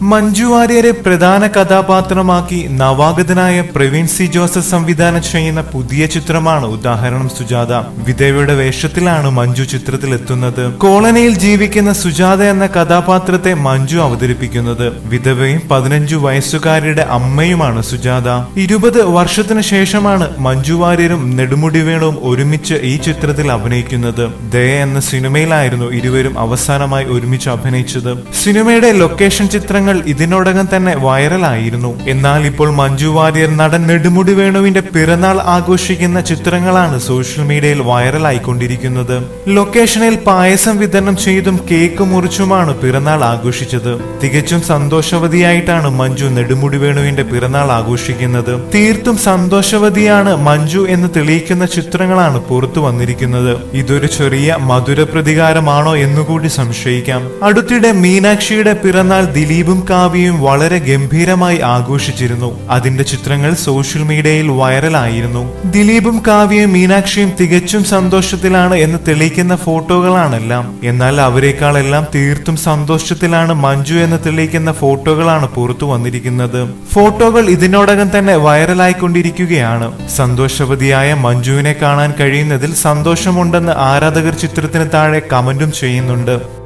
മഞ്ജു വാര്യരെ പ്രധാന കഥാപാത്രമാക്കി നവാഗതനായ Praveen C Joseph സംവിധാനം ചെയ്യുന്ന പുതിയ ചിത്രമാണ് ഉദാഹരണം സുജാത. വിധവയുടെ വേഷത്തിലാണ് മഞ്ജു ചിത്രത്തിൽ എത്തുന്നത് കോളനിയിൽ ജീവിക്കുന്ന സുജാത എന്ന കഥാപാത്രത്തെ മഞ്ജു അവതരിപ്പിക്കുന്നത്. വിധവയും പതിനഞ്ചു വയസ്സുകാരിയുടെ അമ്മയുമാണ് സുജാത. ഇരുപത് വർഷത്തിനു ശേഷമാണ് മഞ്ജു വാര്യരും നെടുമുടി വേണുവും ഒരുമിച്ച് ഈ ചിത്രത്തിൽ അഭിനയിക്കുന്നത്. ദയ എന്ന സിനിമയിലായിരുന്നു ഇരുവരും അവസാനമായി ഒരുമിച്ച് അഭിനയിച്ചത്. സിനിമയുടെ ലൊക്കേഷൻ ചിത്രങ്ങൾ ഇതിനോടകം തന്നെ വൈറലായിരുന്നു. എന്നാൽ ഇപ്പോൾ മഞ്ജു വാര്യർ നടൻ നെടുമുടി വേണുവിന്റെ പിറന്നാൾ ആഘോഷിക്കുന്ന ചിത്രങ്ങളാണ് സോഷ്യൽ മീഡിയയിൽ വൈറലായിക്കൊണ്ടിരിക്കുന്നത്. ലൊക്കേഷനിൽ പായസം വിതരണം ചെയ്തും കേക്ക് മുറിച്ചുമാണ് പിറന്നാൾ ആഘോഷിച്ചത്. തികച്ചും സന്തോഷവതിയായിട്ടാണ് മഞ്ജു നെടുമുടി വേണുവിന്റെ പിറന്നാൾ ആഘോഷിക്കുന്നത്. തീർത്തും സന്തോഷവതിയാണ് മഞ്ജു എന്ന് തെളിയിക്കുന്ന ചിത്രങ്ങളാണ് പുറത്തു വന്നിരിക്കുന്നത്. ഇതൊരു ചെറിയ മധുര പ്രതികാരമാണോ എന്നുകൂടി സംശയിക്കാം. അടുത്തിടെ മീനാക്ഷിയുടെ പിറന്നാൾ ദിലീപും കാവ്യയും വളരെ ഗംഭീരമായി ആഘോഷിച്ചിരുന്നു. അതിന്റെ ചിത്രങ്ങൾ സോഷ്യൽ മീഡിയയിൽ വൈറലായിരുന്നു. ദിലീപും കാവ്യയും മീനാക്ഷിയും തികച്ചും സന്തോഷത്തിലാണ് എന്ന് തെളിയിക്കുന്ന ഫോട്ടോകളാണെല്ലാം. എന്നാൽ അവരെക്കാളെല്ലാം തീർത്തും സന്തോഷത്തിലാണ് മഞ്ജു എന്ന് തെളിയിക്കുന്ന ഫോട്ടോകളാണ് പുറത്തു വന്നിരിക്കുന്നത്. ഫോട്ടോകൾ ഇതിനോടകം തന്നെ വൈറലായിക്കൊണ്ടിരിക്കുകയാണ്. സന്തോഷവതിയായ മഞ്ജുവിനെ കാണാൻ കഴിയുന്നതിൽ സന്തോഷമുണ്ടെന്ന് ആരാധകർ ചിത്രത്തിന് താഴെ കമന്റും ചെയ്യുന്നുണ്ട്.